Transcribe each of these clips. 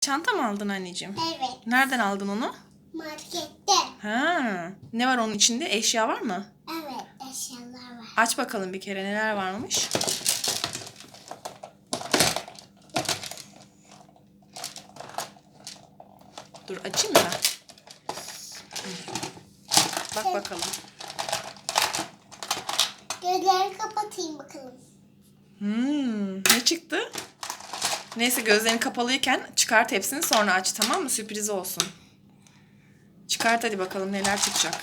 Çanta mı aldın anneciğim? Evet. Nereden aldın onu? Markette. Ha. Ne var onun içinde? Eşya var mı? Evet. Eşyalar var. Aç bakalım bir kere neler varmış. Dur açayım. Hı. Bak bakalım. Gözlerimi kapatayım bakalım. Hmm, ne çıktı? Neyse gözlerin kapalıyken çıkart hepsini sonra aç tamam mı? Sürpriz olsun. Çıkart hadi bakalım neler çıkacak.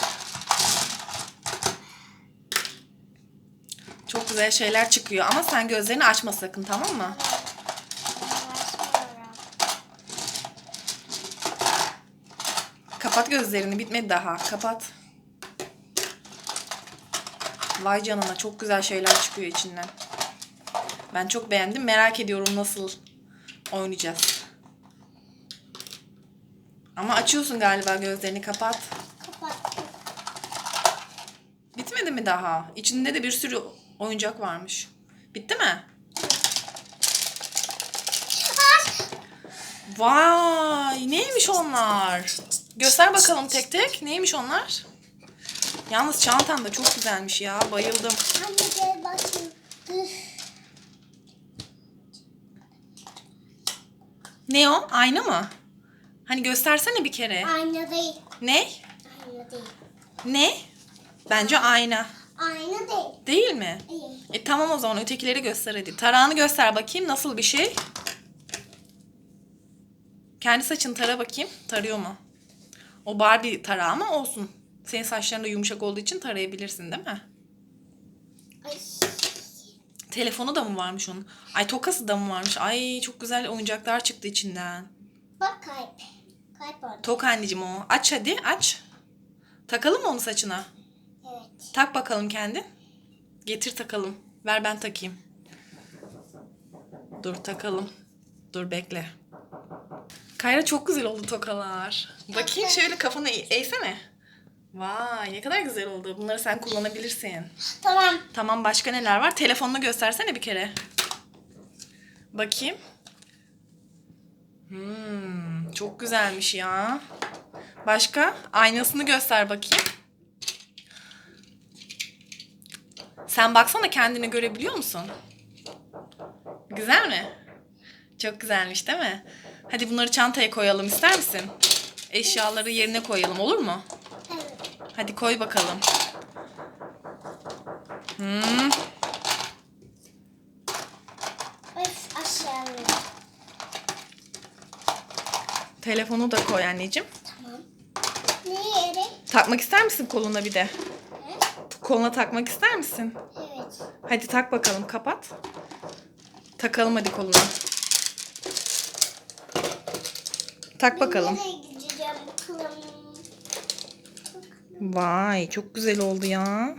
Çok güzel şeyler çıkıyor ama sen gözlerini açma sakın tamam mı? Kapat gözlerini bitmedi daha. Kapat. Vay canına çok güzel şeyler çıkıyor içinden. Ben çok beğendim. Merak ediyorum nasıl oynayacağız. Ama açıyorsun galiba gözlerini kapat. Kapattım. Bitmedi mi daha? İçinde de bir sürü oyuncak varmış. Bitti mi? Vay neymiş onlar? Göster bakalım tek tek. Neymiş onlar? Yalnız çantan da çok güzelmiş ya. Bayıldım. Anne gel bakayım. Ne o? Ayna mı? Hani göstersene bir kere. Ayna değil. Ne? Ayna değil. Ne? Bence ayna. Ayna değil. Değil mi? İyi. E tamam o zaman ötekileri göster hadi. Tarağını göster bakayım nasıl bir şey. Kendi saçını tara bakayım. Tarıyor mu? O Barbie tarağı ama olsun. Senin saçların da yumuşak olduğu için tarayabilirsin değil mi? Telefonu da mı varmış onun? Ay tokası da mı varmış? Ay çok güzel oyuncaklar çıktı içinden. Bak kalp. Kalp orada. Tok anneciğim o. Aç hadi aç. Takalım mı onu saçına? Evet. Tak bakalım kendi. Getir takalım. Ver ben takayım. Dur takalım. Dur bekle. Kayra çok güzel oldu tokalar. Bakayım şöyle kafanı eğ- eğsene. Vay ne kadar güzel oldu. Bunları sen kullanabilirsin. Tamam. Tamam başka neler var? Telefonunu göstersene bir kere. Bakayım. Hmm, çok güzelmiş ya. Başka? Aynasını göster bakayım. Sen baksana kendini görebiliyor musun? Güzel mi? Çok güzelmiş değil mi? Hadi bunları çantaya koyalım ister misin? Eşyaları yerine koyalım olur mu? Hadi koy bakalım. Hmm, Öf aşağıya. telefonu da koy anneciğim. Tamam. Ne yere? Takmak ister misin koluna bir de? Koluna takmak ister misin? Evet. Hadi tak bakalım kapat. Takalım hadi koluna. Tak bakalım. Nereye gideceğim bakalım. Vay çok güzel oldu ya.